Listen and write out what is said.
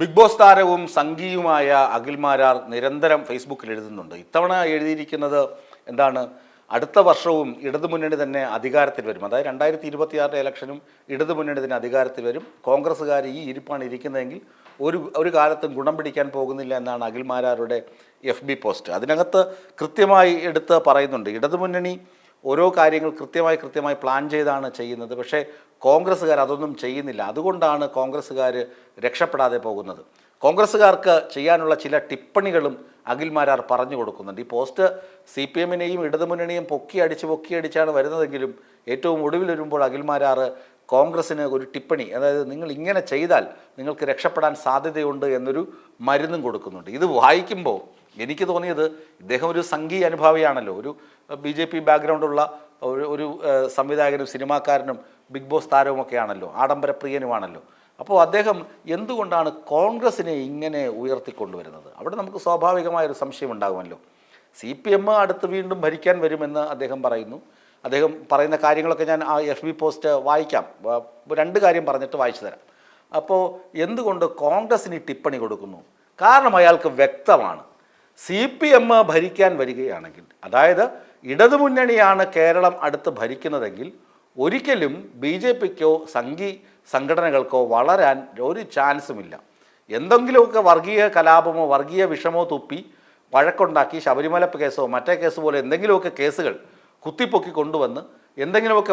Big boss താരവും സംഗീയുമായ അഖിൽമാരാർ നിരന്തരം ഫേസ്ബുക്കിൽ എഴുതുന്നുണ്ട്. ഇത്തവണ എഴുതിയിരിക്കുന്നത് എന്താണ്? അടുത്ത വർഷവും ഇടതുമുന്നണി തന്നെ അധികാരത്തിൽ വരും. അതായത് രണ്ടായിരത്തി ഇരുപത്തിയാറിലെ ഇലക്ഷനും ഇടതുമുന്നണി തന്നെ അധികാരത്തിൽ വരും. കോൺഗ്രസ്സുകാർ ഈ ഇരിപ്പാണ് ഇരിക്കുന്നതെങ്കിൽ ഒരു ഒരു കാലത്തും ഗുണം പിടിക്കാൻ പോകുന്നില്ല എന്നാണ് അഖിൽ മാരാറുടെ എഫ് ബി പോസ്റ്റ്. അതിനകത്ത് കൃത്യമായി എടുത്ത് പറയുന്നുണ്ട്. ഇടതുമുന്നണി ഓരോ കാര്യങ്ങൾ കൃത്യമായി കൃത്യമായി പ്ലാൻ ചെയ്താണ് ചെയ്യുന്നത്. പക്ഷേ കോൺഗ്രസ്സുകാർ അതൊന്നും ചെയ്യുന്നില്ല. അതുകൊണ്ടാണ് കോൺഗ്രസ്സുകാർ രക്ഷപ്പെടാതെ പോകുന്നത്. കോൺഗ്രസ്സുകാർക്ക് ചെയ്യാനുള്ള ചില ടിപ്പണികളും അഖിൽമാരാർ പറഞ്ഞു കൊടുക്കുന്നുണ്ട്. ഈ പോസ്റ്റ് സി പി എമ്മിനെയും ഇടതുമുന്നണിയും പൊക്കി അടിച്ച് പൊക്കി അടിച്ചാണ് വരുന്നതെങ്കിലും ഏറ്റവും ഒടുവിൽ വരുമ്പോൾ അഖിൽമാരാർ കോൺഗ്രസ്സിന് ഒരു ടിപ്പണി അതായത് നിങ്ങൾ ഇങ്ങനെ ചെയ്താൽ നിങ്ങൾക്ക് രക്ഷപ്പെടാൻ സാധ്യതയുണ്ട് എന്നൊരു മരുന്നും കൊടുക്കുന്നുണ്ട്. ഇത് വായിക്കുമ്പോൾ എനിക്ക് തോന്നിയത് ഇദ്ദേഹം ഒരു സംഗീ അനുഭാവിയാണല്ലോ. ഒരു ബി ജെ പി ബാക്ക്ഗ്രൗണ്ടുള്ള ഒരു ഒരു സംവിധായകനും സിനിമാക്കാരനും ബിഗ് ബോസ് താരവുമൊക്കെയാണല്ലോ. ആഡംബരപ്രിയനുമാണല്ലോ. അപ്പോൾ അദ്ദേഹം എന്തുകൊണ്ടാണ് കോൺഗ്രസിനെ ഇങ്ങനെ ഉയർത്തിക്കൊണ്ടുവരുന്നത്? അവിടെ നമുക്ക് സ്വാഭാവികമായൊരു സംശയം ഉണ്ടാകുമല്ലോ. സി പി എം അടുത്ത് വീണ്ടും ഭരിക്കാൻ വരുമെന്ന് അദ്ദേഹം പറയുന്നു. അദ്ദേഹം പറയുന്ന കാര്യങ്ങളൊക്കെ ഞാൻ ആ എഫ് ബി പോസ്റ്റ് വായിക്കാം. രണ്ട് കാര്യം പറഞ്ഞിട്ട് വായിച്ചു തരാം. അപ്പോൾ എന്തുകൊണ്ട് കോൺഗ്രസിന് ഈ ടിപ്പണി കൊടുക്കുന്നു? കാരണം അയാൾക്ക് വ്യക്തമാണ്. സി പി എം ഭരിക്കാൻ വരികയാണെങ്കിൽ അതായത് ഇടതുമുന്നണിയാണ് കേരളം അടുത്ത് ഭരിക്കുന്നതെങ്കിൽ ഒരിക്കലും ബി ജെ പിക്കോ സംഘി സംഘടനകൾക്കോ വളരാൻ ഒരു ചാൻസുമില്ല. എന്തെങ്കിലുമൊക്കെ വർഗീയ കലാപമോ വർഗീയ വിഷമോ തുപ്പി വഴക്കുണ്ടാക്കി ശബരിമല കേസോ മറ്റേ കേസ് പോലെ എന്തെങ്കിലുമൊക്കെ കേസുകൾ കുത്തിപ്പൊക്കി കൊണ്ടുവന്ന് എന്തെങ്കിലുമൊക്കെ